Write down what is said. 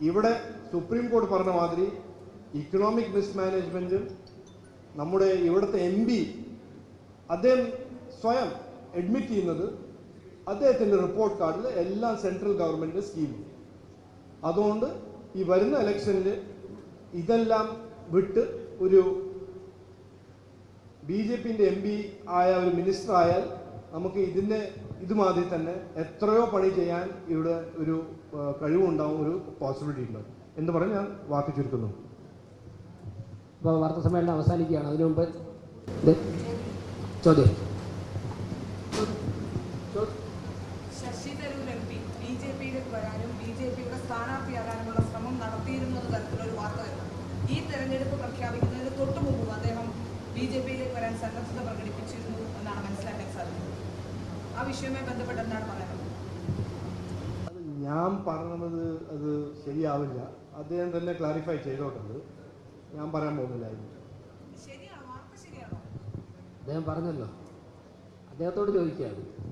ഇവിടെ സുപ്രീം കോടതി പറഞ്ഞ മാതിരി ഇക്കണോമിക് മിസ്മാനേജ്മെന്റും നമ്മുടെ ഇവിടുത്തെ എം പി അദ്ദേഹം സ്വയം അഡ്മിറ്റ് ചെയ്യുന്നത് അദ്ദേഹത്തിന്റെ റിപ്പോർട്ട് കാർഡിൽ എല്ലാം സെൻട്രൽ ഗവൺമെന്റ് സ്കീം അതുകൊണ്ട് ഈ വരുന്ന ഇലക്ഷനിൽ ഇതെല്ലാം വിട്ട് ഒരു ബി ജെ പിന്റെ എം പി ആയ ഒരു മിനിസ്റ്റർ ആയാൽ നമുക്ക് ഇതിന്റെ ഇതുമാതിരി തന്നെ എത്രയോ പണി ചെയ്യാൻ ഇവിടെ ഒരു കഴിവുണ്ടാവും ഒരു പോസിബിലിറ്റി ഉണ്ടാവും എന്ന് പറഞ്ഞ് ഞാൻ വാക്ക് ചുരുക്കുന്നു. ഇപ്പോൾ വാർത്താ സമ്മേളനം അവസാനിക്കുകയാണ്. അതിനു മുമ്പ് ചോദ്യം. Shashi Tharoor M P B J പിയിലേക്ക് വരാനും ബി ജെ പിയുടെ സ്ഥാനാർത്ഥിയാകാനുമുള്ള ശ്രമം നടത്തിയിരുന്നത് തരത്തിലൊരു വാർത്ത വരുന്നു. ഈ തെരഞ്ഞെടുപ്പ് പ്രഖ്യാപിക്കുന്നതിന് തൊട്ടു മുമ്പ് അദ്ദേഹം ബി ജെ പിയിലേക്ക് വരാൻ സന്നദ്ധത പ്രകടിപ്പിച്ചിരുന്നു. വിഷയവുമായി ബന്ധപ്പെട്ട് എന്താണ് പറയുന്നത് അത് ഞാൻ പറഞ്ഞത് അത് ശരിയാവില്ല. അദ്ദേഹം തന്നെ ക്ലാരിഫൈ ചെയ്തോട്ടത് ഞാൻ പറയാൻ പോകുന്നില്ലായിരുന്നു. അദ്ദേഹം പറഞ്ഞല്ലോ. അദ്ദേഹത്തോട് ചോദിക്കുകയാണ്.